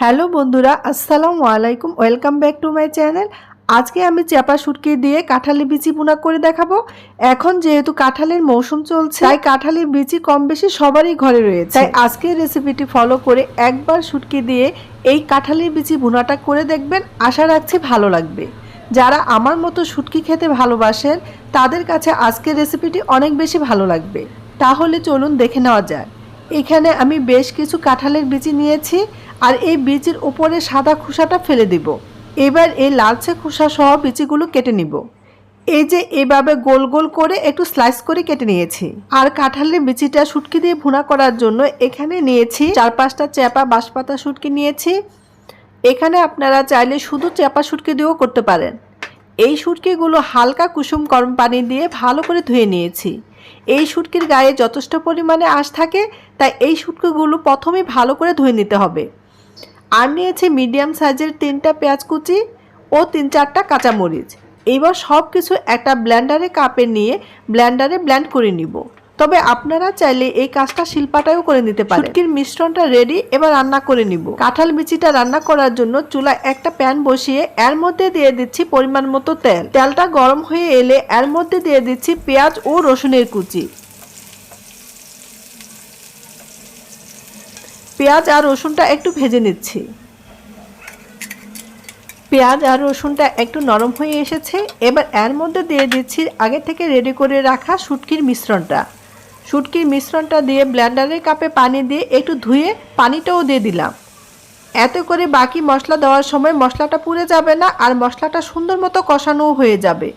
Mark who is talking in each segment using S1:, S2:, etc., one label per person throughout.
S1: Hello বন্ধুরা, আসসালামু আলাইকুম, welcome back to my channel. আজকে আমি চাপা শুটকি দিয়ে কাঁঠালের বিচি বোনা করে দেখাবো। এখন যেহেতু কাঁঠালের মৌসুম চলছে, তাই কাঁঠালের বিচি কম বেশি সবারই ঘরে রয়েছে। তাই আজকের রেসিপিটি ফলো করে একবার শুটকি দিয়ে এই কাঁঠালের বিচি বোনাটা করে দেখবেন। আশা রাখছি ভালো লাগবে। যারা আমার মতো শুটকি খেতে ভালোবাসেন, তাদের কাছে আজকের রেসিপিটি অনেক বেশি ভালো লাগবে। তাহলে চলুন দেখে নেওয়া যায় এখানে আমি বেশ কিছু কাঁঠালের বিচি নিয়েছি আর এই বিচির উপরে সাদা খোসাটা ফেলে দিব। এবার এই লালচে খোসা সহ বিচিগুলো কেটে নিব। এই যে এভাবে গোল গোল করে একটু স্লাইস করে কেটে নিয়েছি। আর কাঁঠালের বিচিটা শুটকি দিয়ে ভুনা করার জন্য এখানে নিয়েছি চার পাঁচটা চ্যাপা বাঁশপাতা শুটকি নিয়েছি। এখানে আপনারা চাইলে শুধু চ্যাপা শুটকি দিয়েও করতে পারেন। এই শুটকিগুলো হালকা কুসুম গরম পানি দিয়ে ভালো করে ধুয়ে নিয়েছি। এই শুটকির গায়ে যথেষ্ট পরিমাণে আঁশ থাকে, তাই এই শুটকিগুলো প্রথমেই ভালো করে ধুয়ে নিতে হবে। আর নিয়েছি মিডিয়াম সাইজের তিনটা পেঁয়াজ কুচি ও তিন চারটা কাঁচামরিচ। এইবার সব কিছু একটা ব্ল্যান্ডারে কাপে নিয়ে ব্ল্যান্ডারে ব্ল্যান্ড করে নিব। তবে আপনারা চাইলে এই কাজটা শিল্পাটাও করে নিতে পারেন। শুটকির মিশ্রণটা রেডি এবার রান্না করে নিব। কাঁঠাল বিচিটা রান্না করার জন্য চুলায় একটা প্যান বসিয়ে এর মধ্যে দিয়ে দিচ্ছি পরিমাণ মতো তেল। তেলটা গরম হয়ে এলে এর মধ্যে দিয়ে দিচ্ছি পেঁয়াজ ও রসুনের কুচি। পেঁয়াজ আর রসুনটা একটু ভেজে নিচ্ছি। পেঁয়াজ আর রসুনটা একটু নরম হয়ে এসেছে। এবার এর মধ্যে দিয়ে দিচ্ছি আগে থেকে রেডি করে রাখা শুটকির মিশ্রণটা। শুটকির মিশ্রণটা দিয়ে ব্লেন্ডারের কাপে পানি দিয়ে একটু ধুয়ে পানিটাও দিয়ে দিলাম। এত করে বাকি মশলা দেওয়ার সময় মশলাটা পুড়ে যাবে না আর মশলাটা সুন্দর মতো কষানোও হয়ে যাবে।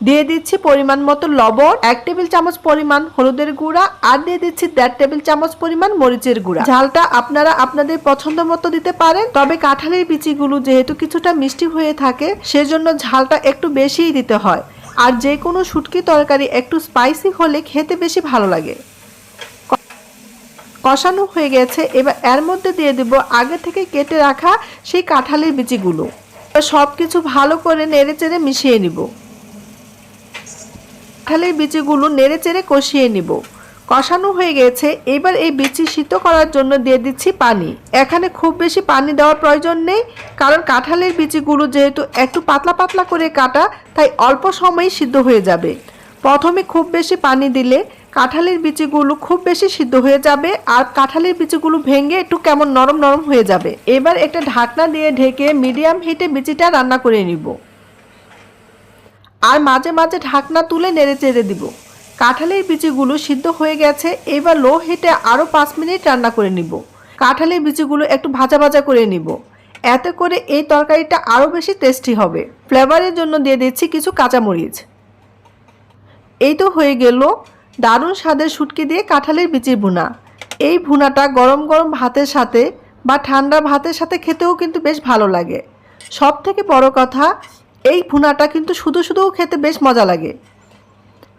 S1: দিয়ে দিচ্ছি পরিমাণ মতো লবণ, এক টেবিল চামচ পরিমাণ হলুদের গুঁড়া আর দিয়ে দিচ্ছি দেড় টেবিল চামচ পরিমাণ মরিচের গুঁড়া। ঝালটা আপনারা আপনাদের পছন্দ মতো দিতে পারেন, তবে কাঁঠালের বিচিগুলো যেহেতু কিছুটা মিষ্টি হয়ে থাকে, সেজন্য ঝালটা একটু বেশিই দিতে হয়। আর যে কোনো শুটকি তরকারি একটু স্পাইসি হলে খেতে বেশি ভালো লাগে। কষানো হয়ে গেছে, এবার এর মধ্যে দিয়ে দেব আগে থেকে কেটে রাখা সেই কাঁঠালের বিচিগুলো সব কিছু ভালো করে নেড়ে চেড়ে মিশিয়ে নিব। কাঁঠালের বিচিগুলো নেড়ে চেড়ে কষিয়ে নিব। কষানো হয়ে গেছে। এবার এই বিচি সিদ্ধ করার জন্য দিয়ে দিচ্ছি পানি। এখানে খুব বেশি পানি দেওয়ার প্রয়োজন নেই, কারণ কাঁঠালের বিচিগুলো যেহেতু একটু পাতলা পাতলা করে কাটা, তাই অল্প সময়েই সিদ্ধ হয়ে যাবে। প্রথমে খুব বেশি পানি দিলে কাঁঠালের বিচিগুলো খুব বেশি সিদ্ধ হয়ে যাবে আর কাঁঠালের বিচিগুলো ভেঙে একটু কেমন নরম নরম হয়ে যাবে। এবার একটা ঢাকনা দিয়ে ঢেকে মিডিয়াম হিটে বিচিটা রান্না করে নিব। আর মাঝে মাঝে ঢাকনা তুলে নেড়ে চেড়ে দিব। কাঁঠালের বিচিগুলো সিদ্ধ হয়ে গেছে, এবার লো হিটে আরও পাঁচ মিনিট রান্না করে নিব। কাঁঠালের বিচিগুলো একটু ভাজা ভাজা করে নিব। এতে করে এই তরকারিটা আরও বেশি টেস্টি হবে। ফ্লেভারের জন্য দিয়ে দিচ্ছি কিছু কাঁচামরিচ। এই তো হয়ে গেল দারুণ স্বাদের শুটকি দিয়ে কাঁঠালের বিচির ভুনা। এই ভুনাটা গরম গরম ভাতের সাথে বা ঠান্ডা ভাতের সাথে খেতেও কিন্তু বেশ ভালো লাগে। সব থেকে বড় কথা, এই ভুনাটা কিন্তু শুধু শুধুও খেতে বেশ মজা লাগে।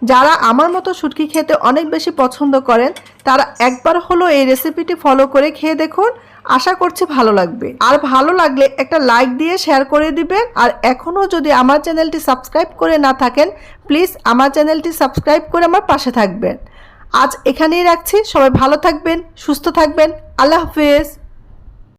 S1: যারা আমার মতো শুটকি খেতে অনেক বেশি পছন্দ করেন, তারা একবার হলো এই রেসিপিটি ফলো করে খেয়ে দেখুন। আশা করছি ভালো লাগবে। আর ভালো লাগলে একটা লাইক দিয়ে শেয়ার করে দিবেন। আর এখনও যদি আমার চ্যানেলটি সাবস্ক্রাইব করে না থাকেন প্লিজ আমার চ্যানেলটি সাবস্ক্রাইব করে আমার পাশে থাকবেন। আজ এখানেই রাখছি। সবাই ভালো থাকবেন, সুস্থ থাকবেন। আল্লাহ হাফেজ।